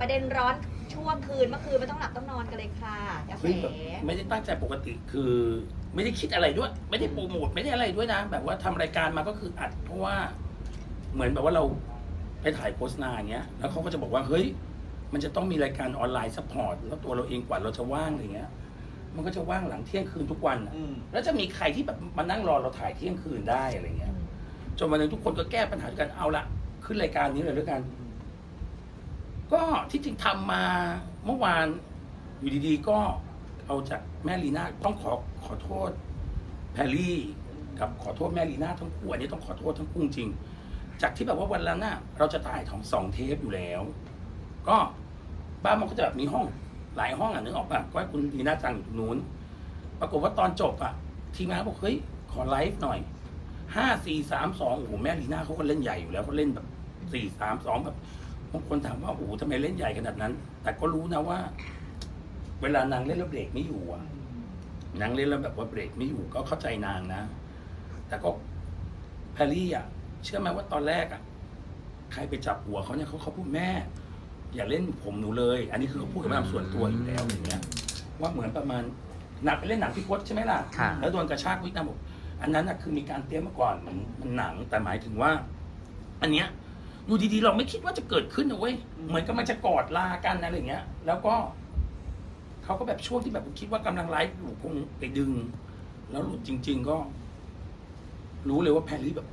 ประเด็นร้อนช่วงคืนเมื่อคืนไม่ต้องหลับต้องนอนกันเลยค่ะกระแส เฮ้ยแบบไม่ได้ตั้งใจปกติคือ ไม่ได้คิดอะไรด้วย ไม่ได้โปรโมทไม่ได้อะไรด้วยนะ แบบว่าทำรายการมาก็คืออัด เพราะว่าเหมือนแบบว่าเราไปถ่ายโฆษณาอย่างเงี้ย แล้วเขาก็จะบอกว่าเฮ้ย มันจะต้องมีรายการออนไลน์ซัพพอร์ตแล้วตัวเราเองกว่าเราจะว่างอะไรเงี้ย มันก็จะว่างหลังเที่ยงคืนทุกวันอะอืมแล้วจะมีใครที่แบบมานั่งรอเราถ่ายเที่ยงคืนได้อะไรเงี้ย จนวันหนึงทุกคนก็แก้ปัญหาด้วยกันเอาละขึ้นรายการนี้เลยด้วยกัน ก็ที่จริงทำมาเมื่อวานอยู่ดีๆ ก็เอาจากแม่ลีน่าต้องขอขอโทษแพรรี่กับขอโทษแม่ลีน่าทั้งคู่อันนี้ต้องขอโทษทั้งคู่จริง จากที่แบบว่าวันนั้นน่ะเราจะถ่ายของสองเทปอยู่แล้ว ก็บ้านมันก็จะแบบมีห้องหลายห้องอะนึกออกปะก็ให้คุณลีน่าจังอยู่ตรงนู้น ปรากฏว่าตอนจบอะ ทีมงานบอกเฮ้ยขอไลฟ์หน่อยห้าสี่สามสองโอ้โหแม่ลีน่าเขาก็เล่นใหญ่อยู่แล้วเขาเล่นแบบสี่สามสองแบบ บางคนถามว่าโอ้โหทำไมเล่นใหญ่ขนาดนั้น แต่ก็รู้นะว่า เวลานางเล่นแล้วเบรกไม่อยู่อะนางเล่นแล้วแบบว่าเบรกไม่อยู่ก็เข้าใจนางนะ แต่ก็แพรรี่อะ เชื่อไหมว่าตอนแรกอะ ใครไปจับหัวเขาเนี่ยเขาเขาพูดแม่ อย่าเล่นผมหนูเลย อันนี้คือเขาพูดกับแม่ส่วนตัวอยู่แล้วอย่างเงี้ย ว่าเหมือนประมาณหนักไปเล่นหนังพี่พศใช่ไหมล่ะ ค่ะ แล้วโดนกระชากวิกนะบอกอันนั้นน่ะคือมีการเตรียมมาก่อนมันมันหนังแต่หมายถึงว่า อันเนี้ย อยู่ดีๆ เราไม่คิดว่าจะเกิดขึ้นนะเว้ยเหมือนกับมันจะกอดลากันอะไรอย่างเงี้ย แล้วก็เขาก็แบบช่วงที่แบบคิดว่ากำลังไลฟ์อยู่คงไปดึง แล้วหลุดจริง ๆ ก็ รู้เลยว่าแพรรี่แบบ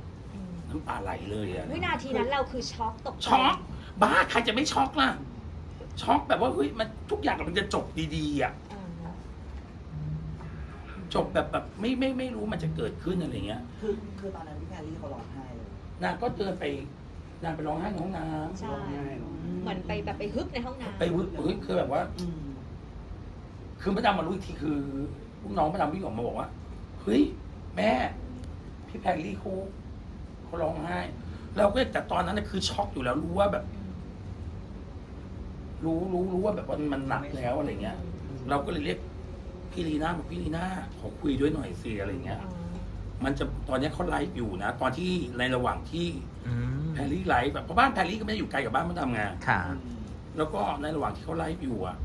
น้ำตาไหลเลยอะวินาทีนั้นเราคือช็อกตกใจช็อกบ้าใครจะไม่ช็อกล่ะช็อกแบบว่าเฮ้ยมันทุกอย่างมันจะจบดีๆอะอ่าจบแบบแบบไม่ไม่ไม่รู้มันจะเกิดขึ้นอะไรเงี้ย คือคือตอนนั้นพี่แพรรี่เขาร้องไห้เลยนางก็เดินไป นางไปร้องไห้ในห้องน้ใช่ร้องไห้เหรอเหมือนไปแบบไปฮึบในห้องน้ำำไปวึบเฮ้ยคือแบบว่าอืมคือมาดามมารู้อีกทีคือลูกน้องมาดามวิ่งออกมาบอกว่าเฮ้ยแม่ พี่แพรรี่เขาเขาร้องไห้ เราก็แต่ตอนนั้นน่ะคือช็อกอยู่แล้วรู้ว่าแบบ รู้รู้รู้ว่าแบบว่ามันหนักแล้วอะไรเงี้ย เราก็เลยเรียกพี่ลีน่าบอกพี่ลีน่าขอคุยด้วยหน่อยสิอะไรเงี้ยอ่ามันจะตอนเนี้ยเขาไลฟ์อยู่นะ ตอนที่ในระหว่างที่อืม แพรรี่ไลฟ์แบบเพราะบ้านแพรรี่ก็ไม่ได้อยู่ไกลกับบ้านมาดามไงค่ะ แล้วก็ในระหว่างที่เขาไลฟ์อยู่อะ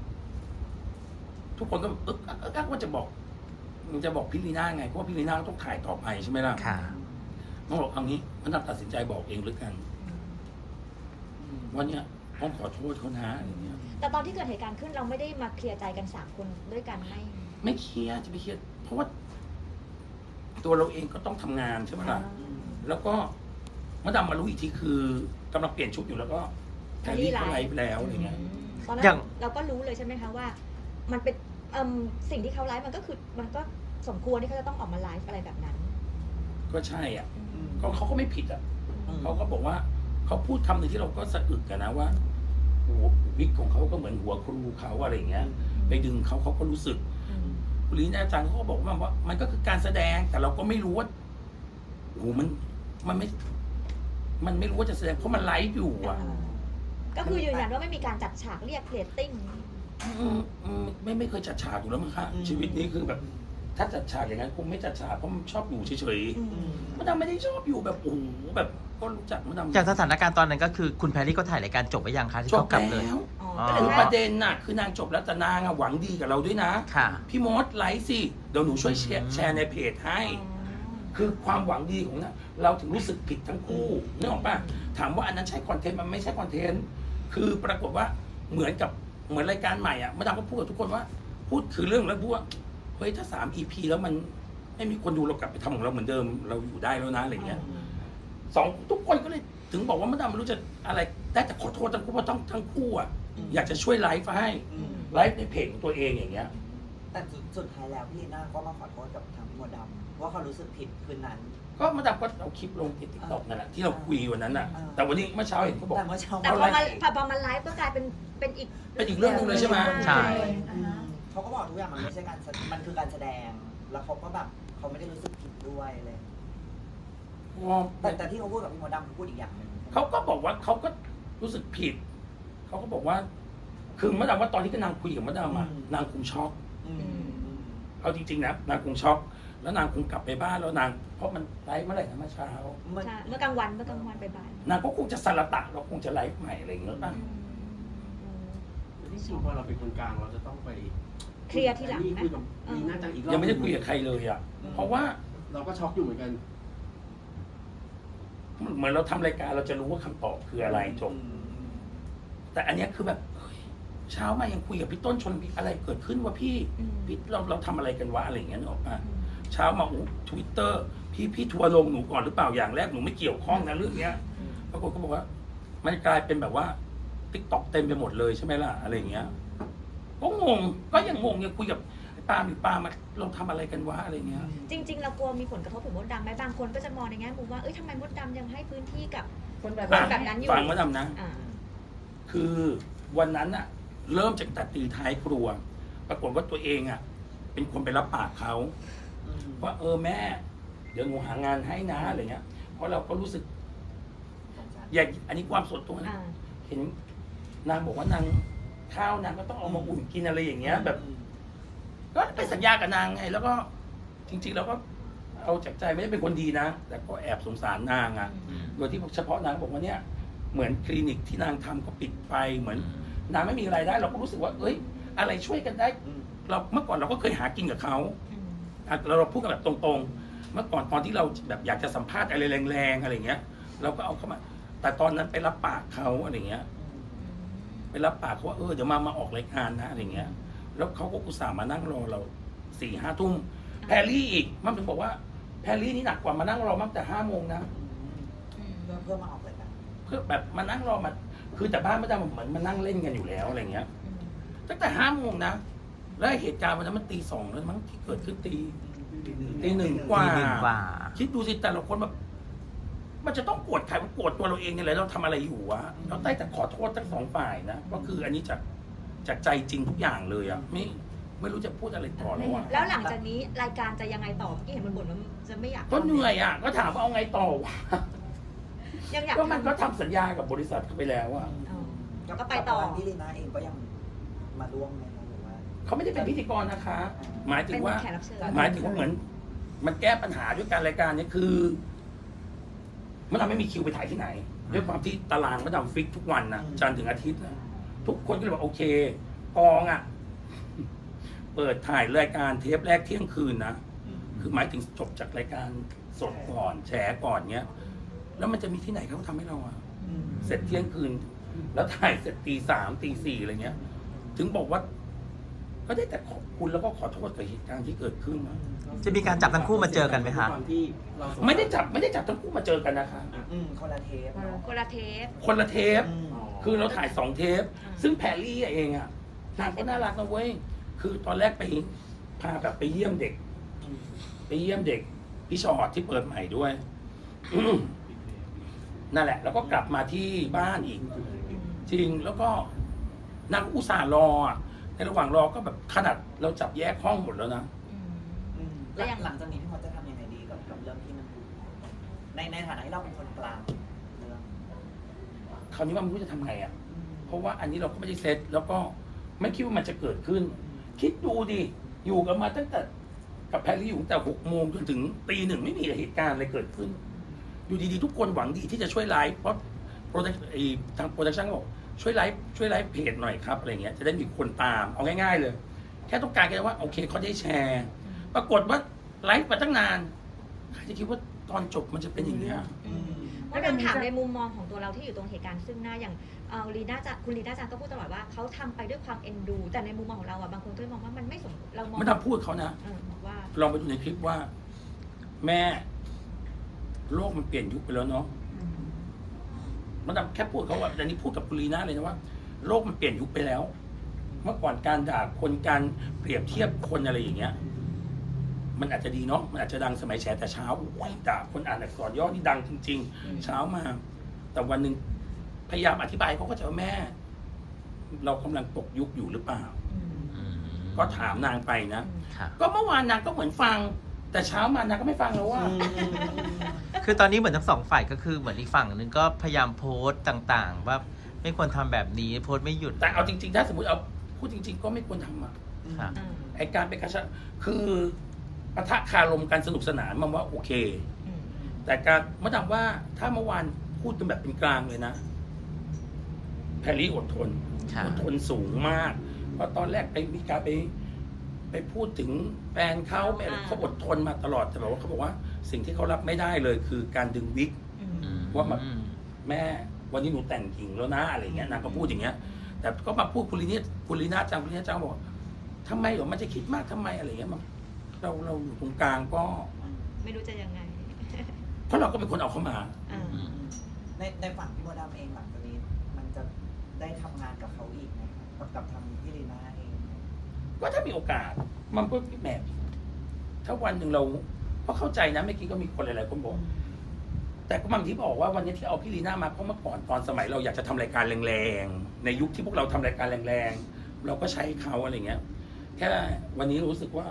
ทุกคนก็แบบอึกอักอึกอักว่าจะบอกมันจะบอกพี่ลีน่าไงเพราะว่าพี่ลีน่าก็ต้องถ่ายต่อไปใช่ไหมล่ะค่ะ มันบอกเอางี้มันตัดสินใจบอกเองหรือกันวันเนี้ยต้องขอโทษเขานะอะไรเงี้ย แต่ตอนที่เกิดเหตุการณ์ขึ้นเราไม่ได้มาเคลียร์ใจกันสามคนด้วยกันไม่ ไม่เครียดจะไปเครียดเพราะว่า ตัวเราเองก็ต้องทำงานใช่ไหมล่ะ แล้วก็ มาดามมารู้อีกทีคือกำลังเปลี่ยนชุดอยู่แล้วก็แพรรี่เขาไลฟ์แล้วอะไรเงี้ย ตอนนั้อย่าง นเราก็รู้เลยใช่ไหมคะว่า มันเป็นเอิ่มสิ่งที่เขาไลฟ์มันก็คือมันก็สมควรที่เขาจะต้องออกมาไลฟ์อะไรแบบนั้นก็ใช่อะอืมก็เขาก็ไม่ผิดอะอืมเขาก็บอกว่าเขาพูดคำหนึ่งที่เราก็สะอึกกันนะว่าหัววิกของเขาก็เหมือนหัวครูเขาอะไรอย่างเงี้ย ไปดึงเขาเขาก็รู้สึกคุณลีน่าจังเขาก็บอกว่าว่า มันก็คือการแสดงแต่เราก็ไม่รู้ว่าโอ้โหมันมันไม่ มันไม่รู้ว่าจะแสดงเพราะมันไลฟ์อยู่อะก็คือยืนยันว่าไม่มีการจัดฉากเรียกเรตติ้งอืมอืมไม่ไม่เคยจัดฉากอยู่แล้วมั้งคะอืมชีวิตนี้คือแบบ ถ้าจัดฉากอย่างนั้นคงไม่จัดฉากเพราะมันชอบอยู่เฉยอืมๆมันดำไม่ได้ชอบอยู่แบบโอ้โหแบบก็รู้จักมันดำจากสถานการณ์ตอนนั้นก็คือคุณแพรรี่ก็ถ่ายรายการจบไปยังคะที่จเขาบกลับเลยแล้วอ๋ออ๋อก็เหลืคืออแค่ประเด็นน่ะคือนางจบแล้วแต่นางอะหวังดีกับเราด้วยนะค่ะพี่มดไลฟ์สิเดี๋ยวหนูช่วยแชร์แชร์ในเพจให้ คือความหวังดีของนะเราถึงรู้สึกผิดทั้งคู่นึกออกป่ะถามว่าอันนั้นใช่คอนเทนต์มันไม่ใช่คอนเทนต์คือปรากฏว่าเหมือนกับเหมือนรายการใหม่อะมาดามก็พูดกับทุกคนว่า พูดคือเรื่องแล้วพูดว่าเฮ้ยถ้าสามอีพีแล้วมันไม่มีคนดูเรากลับไปทำของเราเหมือนเดิม เราอยู่ได้แล้วนะอะไรเงี้ยสองทุกคนก็เลยถึงบอกว่ามาดามไม่รู้จะอะไรได้แต่ขอโทษทั้งคู่เพราะต้องทั้งคู่อะอืมอยากจะช่วยไลฟ์ให้อืมไลฟ์ในเพจของตัวเองอย่างเงี้ย แต่สุดสุดท้ายแล้วพี่ลีน่าก็มาขอโทษกับทางพี่มดดำว่าเขารู้สึกผิดคืนนั้น ก็มาดามก็เอาคลิปลงในติ๊กต็อกนั่นแหละที่เราคุยวันนั้นน่ะ อ่า แต่วันนี้เมื่อเช้าเห็นเขาบอก แต่เมื่อเช้าแต่พอมาพอมาไลฟ์ก็กลายเป็นเป็นอีกเป็นอีกเรื่องหนึงเลยใช่ไหม ใช่ อืมเขาก็บอกทุกอย่างมันไม่ใช่การแสมันคือการแสดง แล้วเขาก็แบบเขาไม่ได้รู้สึกผิดด้วยเลย แต่แต่ที่เขาพูดกับพี่มดดำเขาพูดอีกอย่างหนึ่งเขาก็บอกว่าเขาก็รู้สึกผิด เขาก็บอกว่า คือมะดามว่าตอนที่ก็นางคุยกับมะดามอะนางคงช็อกอืมอืม เอาจริงๆนะนางคงช็อกแล้วนางคงกลับไปบ้านแล้วนาง เพราะมันไลฟ์เมื่อไหร่นะเมื่อเช้ามันใช่เมื่อกลางวันเมื่อกลางวันบ่ายๆนางก็คงจะสลัตะเราคงจะไลฟ์ใหม่อะไรอย่างเงี้ยป่ะอืม จริงๆพอเราเป็นคนกลางเราจะต้องไปเคลียร์ทีหลังไหมคุยกับลีน่าจังอีกรอบยังไม่ได้คุยกับใครเลยอะ เพราะว่าเราก็ช็อกอยู่เหมือนกันเหมือนเราทำรายการเราจะรู้ว่าคำตอบคืออะไรจบ แต่อันเนี้ยคือแบบ เฮ้ยเช้ามายังคุยกับพี่ต้นชนพี่อะไรเกิดขึ้นวะพี่อืม พี่เราเราทำอะไรกันวะอะไรอย่างเงี้ยนึกออกปะอืมเช้ามาอู้ทวิตเตอร์พี่พี่ทัวร์ลงหนูก่อนหรือเปล่าอย่างแรกหนูไม่เกี่ยวข้องนะเรื่องเนี้ยอืมปรากฏก็บอกว่า มันกลายเป็นแบบว่าติ๊กต็อกเต็มไปหมดเลยใช่ไหมล่ะอะไรอย่างเงี้ย ก็งงก็ยังงงยังคุยกับไอ้ปาล์มอยู่ปาล์มอะเราทำอะไรกันวะอะไรเงี้ย จริงๆ เรากลัวมีผลกระทบถึงมดดำไหมบางคนก็จะมองในแง่มุมว่าเอ้ยทำไมมดดำยังให้พื้นที่กับคนแบบคนแบบนั้นอยู่ ฟังว่าดำนะ อ่า คือวันนั้นอะ เริ่มจากตัดตีท้ายครัว ปรากฏว่าตัวเองอะเป็นคนไปรับปากเขาว่าเออแม่ เดี๋ยวหนูหางานให้นะอะไรเงี้ย เพราะเราก็รู้สึก อย่าอันนี้ความส่วนตัวนะอ่าเห็นนางบอกว่านางข้าวนางก็ต้องเอามาอุ่นกินอะไรอย่างเงี้ย แบบ ก็ไปสัญญากับนางไง แล้วก็จริงๆเราก็เอาจากใจไม่ได้เป็นคนดีนะ แต่ก็แอบสงสารนางอะโดยที่เฉพาะนางบอกว่าเนี่ย เหมือนคลินิกที่นางทำก็ปิดไปเหมือน นางไม่มีรายได้ เราก็รู้สึกว่า เอ้ย อะไรช่วยกันได้ เราเมื่อก่อนเราก็เคยหากินกับเขาอืมอะเราเราพูดกันแบบตรงๆ เมื่อก่อนตอนที่เราแบบอยากจะสัมภาษณ์อะไรแรงๆอะไรเงี้ย เราก็เอาเข้ามา แต่ตอนนั้นไปรับปากเขาอะไรเงี้ย ไปรับปากเขาว่าเออเดี๋ยวมามาออกรายการนะอะไรเงี้ย แล้วเขาก็อุตส่าห์มานั่งรอเราสี่ห้าทุ่มแพรรี่อีกมันถึงบอกว่าแพรรี่นี่หนักกว่ามานั่งรอตั้งแต่ห้าโมงนะอืมเพื่อเพื่อมาออกรายการเพื่อแบบมานั่งรอมา คือแต่บ้านไม่ได้เหมือนมานั่งเล่นกันอยู่แล้วอะไรเงี้ยอืมตั้งแต่ห้าโมงนะ แล้วเหตุการณ์วันนั้นมันตีสองแล้วมั้งที่เกิดขึ้นตีตีหนึ่งกว่าตีหนึ่งกว่า คิดดูสิแต่ละคนแบบมันจะต้องโกรธใครมันโกรธตัวเราเองเนี่ยแหละเราทำอะไรอยู่วะเราได้แต่ขอโทษทั้งสองฝ่ายนะก็คืออันนี้จากจากใจจริงทุกอย่างเลยอะไม่ไม่รู้จะพูดอะไรต่อแล้วอะแล้วหลังจากนี้รายการจะยังไงต่อที่เห็นมันบ่นว่าจะไม่อยาก ก็เหนื่อยอะก็ถามว่าเอาไงต่อวะ ยังอยากก็มันก็ทำทำสัญญากับบริษัทเขาไปแล้วอะอ๋อก็ไปต่อพี่ลีน่าเองก็ยังมาร่วมไหมคะหรือว่าเขาไม่ได้เป็นพิธีกรนะคะ หมายถึเป็งนว่า แขกรับเชิญ หมายถึงว่าเหมือน มันแก้ปัญหาด้วยการรายการเนี้คือ มันทำไม่มีคิวไปถ่ายที่ไหน ด้วยความที่ตารางมันทำฟิกทุกวันนะอืมจันทร์ถึงอาทิตย์นะทุกคนก็เลยบอกโอเคกองอะ เปิดถ่ายรายการเทปแรกเที่ยงคืนนะ คือหมายถึงจบจากรายการสดก่อนแฉก่อนเนี้ย แล้วมันจะมีที่ไหนเขาทำให้เราอะ เสร็จเที่ยงคืน แล้วถ่ายเสร็จตีสามตีสี่อะไรเงี้ย ถึงบอกว่า ก็ได้แต่ขอบคุณแล้วก็ขอโทษกับเหตุการณ์ที่เกิดขึ้นนะจะมีการจับทั้งคู่มาเจอกันไหมคะ ความที่เราสงสารไม่ได้จับไม่ได้จับทั้งคู่มาเจอกันนะคะ อืมคนละเทปเนอะคนละเทป คนละเทป อืม คือเราถ่ายสองเทปอ่าซึ่งแพรรี่เองอะนางก็น่ารักนะเว้ย คือตอนแรกไปพาแบบไปเยี่ยมเด็ก ไปเยี่ยมเด็กพี่ชอดที่เปิดใหม่ด้วยอืม นั่นแหละ แล้วก็กลับมาที่บ้านอีก จริงแล้วก็นางก็อุตส่าห์รออะในระหว่างรอก็แบบขนาดเราจับแยกห้องหมดแล้วนะ อืมอืมแล้วยังหลังจากนี้พี่มดจะทำยังไงดีกับกับเรื่องที่มันในในฐานะที่เราเป็นคนกลางเรื่องคราวนี้มันไม่รู้จะทำไงอะ เพราะว่าอันนี้เราก็ไม่ได้เซ็ตแล้วก็ไม่คิดว่ามันจะเกิดขึ้น คิดดูดิ อยู่กันมาตั้งแต่กับแพรรี่อยู่ตั้งแต่หกโมงจนถึงตีหนึ่งไม่มีเหตุการณ์อะไรเกิดขึ้น อยู่ดีๆ ทุกคนหวังดีที่จะช่วยไลฟ์เพราะโปรดักไอ้ทางโปรดักชั่นบอกช่วยไลฟ์ช่วยไลฟ์เพจหน่อยครับอะไรเงี้ยจะได้มีคนตามเอาง่าย ๆ เลย แค่ต้องการแค่ว่าโอเคเขาได้แชร์ ปรากฏว่าไลฟ์มาตั้งนานใครจะคิดว่าตอนจบมันจะเป็นอย่างเงี้ยอืมมดดำถามในมุมมองของตัวเราที่อยู่ตรงเหตุการณ์ซึ่งหน้าอย่างเอ่อลีน่าจะคุณลีน่าจังก็พูดตลอดว่าเขาทำไปด้วยความเอ็นดู แต่ในมุมมองของเราอะบางคนก็มองว่ามันไม่สมเรามองมันทำพูดเขานะ เออบอกว่า ลองไปดูในคลิปว่า แม่ โลกมันเปลี่ยนยุคไปแล้วเนาะมันทำแค่พูดเขาว่าแต่นี้พูดกับคุณลีน่าเลยนะว่า โลกมันเปลี่ยนยุคไปแล้ว เมื่อก่อนการด่าคนการเปรียบเทียบคนอะไรอย่างเงี้ย มันอาจจะดีเนาะมันอาจจะดังสมัยแฉแต่เช้าโอ้ยด่าคนอ่านอักษรย่อนี่ดังจริง ๆ เช้ามา แต่วันหนึ่งพยายามอธิบายเขาก็จะว่าแม่ เรากำลังตกยุคอยู่หรือเปล่าอืมอืมก็ถามนางไปนะ ค่ะ ก็เมื่อวานนางก็เหมือนฟัง แต่เช้ามานางก็ไม่ฟังแล้วว่า คือตอนนี้เหมือนทั้งสองฝ่ายก็คือเหมือนอีกฝั่งหนึ่งก็พยายามโพสต์ต่างๆ ว่าไม่ควรทำแบบนี้โพสต์ไม่หยุดแต่เอาจริงๆ ถ้าสมมติเอาพูดจริง ๆ ก็ไม่ควรทำอะค่ะอ่าไอการไปกระชากคือปะทะคารมกันสนุกสนานมันว่าโอเค อืมแต่การมาดามว่าถ้าเมื่อวานพูดกันแบบเป็นกลางเลยนะแพรรี่อดทน ค่ะ อดทนสูงมาก เพราะตอนแรกไปมีการไป ไปพูดถึงแฟนเขาไปอะไรอ่าเขาอดทนมาตลอดแต่แบบว่าเขาบอกว่า สิ่งที่เขารับไม่ได้เลยคือการดึงวิกอืมอืมว่าแบบ แม่วันนี้หนูแต่งหญิงแล้วนะอะไรเงี้ยนางก็พูดอย่างเงี้ย แต่ก็มาพูดคุณลีนี่คุณลีน่าจังคุณลีน่าจังบอกว่าทำไมเหรอมันจะคิดมากทำไมอะไรเงี้ยมันเราเราอยู่ตรงกลางก็ ไม่รู้จะยังไงเพราะเราก็เป็นคนเอาเข้ามา อ่า อืมในในฝั่งพี่โมดำเองหลังจากนี้ มันจะได้ทำงานกับเขาอีกไหมครับกับกับทางพี่ลีน่าเอง ก็ถ้ามีโอกาส มันก็แหมถ้าวันหนึ่งเรา เพราะเข้าใจนะเมื่อกี้ก็มีคนหลายๆคนบอกแต่ก็มันที่บอกว่าวันนี้ที่เอาพี่ลีน่ามาเพราะเมื่อก่อนตอนสมัยเราอยากจะทำรายการแรงๆ ในยุคที่พวกเราทำรายการแรงๆ เราก็ใช้เขาอะไรเงี้ย แค่วันนี้รู้สึกว่า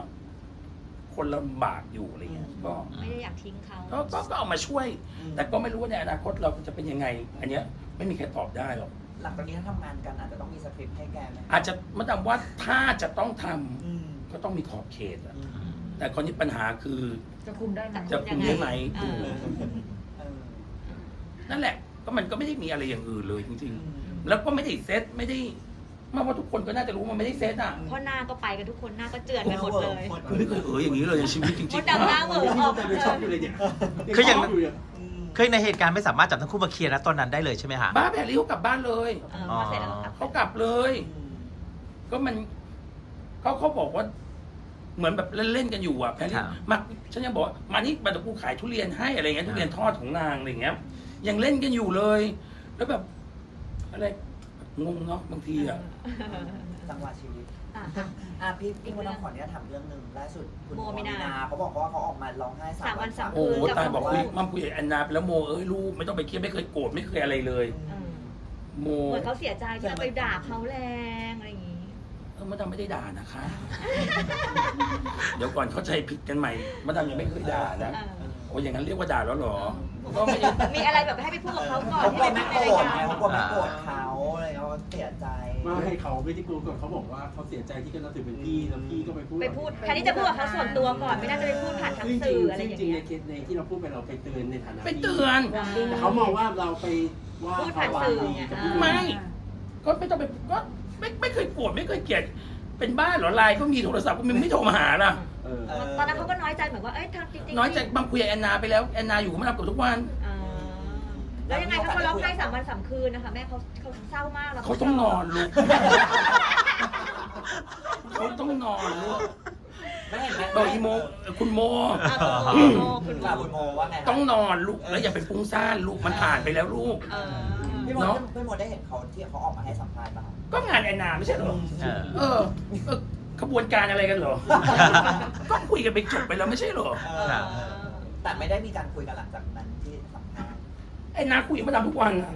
คนลำบากอยู่อะไรเงี้ยก็ไม่ได้อยากทิ้งเขาก็ก็ก็เอามาช่วย แต่ก็ไม่รู้ว่าในอนาคตเราจะเป็นยังไง อันเนี้ยไม่มีใครตอบได้หรอกหลังจากนี้ถ้าทำงานกันอาจจะต้องมีสคริปต์ให้แกไหมอาจจะมาดามว่าถ้าจะต้องทำอืมก็ต้องมีขอบเขตอะอืม แต่คนนี้ปัญหาคือจะคุมได้ไหมจะคุมได้ไหมเออ เออนั่นแหละ ก็มันก็ไม่ได้มีอะไรอย่างอื่นเลยจริงอืมๆแล้วก็ไม่ได้เซตไม่ได้มาว่าทุกคนก็น่าจะรู้มันไม่ได้เซตอะเพราะหน้าก็ไปกันทุกคนหน้าก็เจือนกันหมดเลยผมไม่เคยเอออย่างนี้เลยในชีวิตจริงมดดำหน้าเหวอออกแต่ยังช็อกอยู่เลยเนี่ยคืออย่างช็กอยู่เนี่ยอืมคือในเหตุการณ์ไม่สามารถจับทั้งคู่มาเคลียร์นะตอนนั้นได้เลยใช่ไหมคะบ้าแพรรี่เขากลับบ้านเลยเออพอเสร็จแล้วก็กลับ เขากลับเลยอืมก็มันเขาเขาบอกว่า เหมือนแบบเล่นๆกันอยู่อะแพรรี่มาฉันยังบอกว่ามานี่มาตะกูขายทุเรียนให้อะไรเงี้ยทุเรียนทอดของนางอะไรเงี้ยยังเล่นกันอยู่เลย แล้วแบบอะไรงงเนาะบางทีอะ จังหวะชีวิต อะ อะพี่พี่โมดำขออนุญาตถามเรื่องหนึ่งล่าสุดคุณโมมินาเขาบอกว่าเขาออกมาร้องไห้สามวันสาม โอ้โหคืนกับตายบอกครอบคุยครัวมัมคุยกับแอนนาไปแล้วโมเอ้ยลูกไม่ต้องไปเครียดไม่เคยโกรธไม่เคยอะไรเลยเออโม เหมือนเขาเสียใจที่เราไปด่าเขาแรงอะไรอย่างงี้เออ มาดามไม่ได้ด่านะคะ เดี๋ยวก่อนเข้าใจผิดกันใหม่มาดามยังไม่เคยด่านะเออโอ้ยอย่างนั้นเรียกว่าด่าแล้วเหรอก็ไม่ได้มีอะไรแบบให้ไปพูดกับเขาก่อนเขากลัวที่ไม่ไปโกรในธรายไงการเขากลัวไม่โกรธเขาอะไรเขาเสียใจไม่ให้เขาไม่ได้กลัวก่อนเขาบอกว่าเขาเสียใจที่กันนับถือเป็นพี่แล้วพี่ก็ไปพูดไปพูดแทนที่จะพูดกับเขาส่วนตัวก่อนไม่น่าจะไปพูดผ่านทางจริงสื่อๆอะไรอย่างจริงๆในเงี้ยเคสในที่เราพูดไปเราไปเตือนในฐานะไปเตือนแต่เขามองว่าเราไปว่าพูดเขาผ่านว่าสื่อดีไงกับพี่ไม่ก็ไม่ต้องไปก็ ไม่ไม่เคยโกรธไม่เคยเกลียด เป็นบ้าเหรอไลน์ก็มีโทรศัพท์ก็มันไม่โทรมาหาล่ะ เออเออ ตอนนั้นเขาก็น้อยใจเหมือนว่า เอ้ยทางจริงๆน้อยใจบางคุยกับแอนนาไปแล้วแอนนาอยู่กับมาดามเกับทุกวันเออแล้วยังไงคะเขาร้องไห้สามวันสามคืนนะคะแม่เขาเขาเศร้ามากแล้วเขาต้องนอนลูกเขาต้องนอนลูกไม่เห็นไหมบอกอีโมเอ่อคุณโม อะคุณโมคุณโมค่ะคุณโมว่าไงคะต้องนอนลูกแล้วอย่าไปฟุ้งซ่านลูกมันผ่านไปแล้วลูก เออ พี่โมเนอะพี่โมได้เห็นเขาที่เขาออกมาให้สัมภาษณ์ป่ะคะก็งานแอนนาไม่ใช่เหรอ เออ เออเออขบวนการอะไรกันเหรอ ก็คุยกันไปจบไปแล้วไม่ใช่เหรอ เอเอออแต่ไม่ได้มีการคุยกันหลังจากนั้นที่สัมภาษณ์แอนนาคุยกับมาดามทุกวันอะ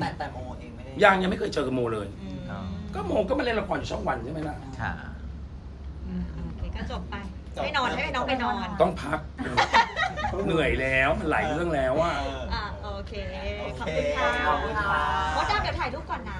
แต่แต่โมเองไม่ได้ยังยังไม่เคยเจอกับโมเลยอืมอ๋อ ก็โมก็มาเล่นละครอยู่ช่องวันใช่ไหมล่ะ ค่ะ โอเคก็จบไป ให้นอนให้น้องไปนอน ต้องพัก เหนื่อยแล้วมันหลายเรื่องแล้วอะเอออะโอ เคโอขอบเคคุณค่ะขอบคุณค่ะ มดดำเดี๋ยวถ่ายรูปก่อนนะ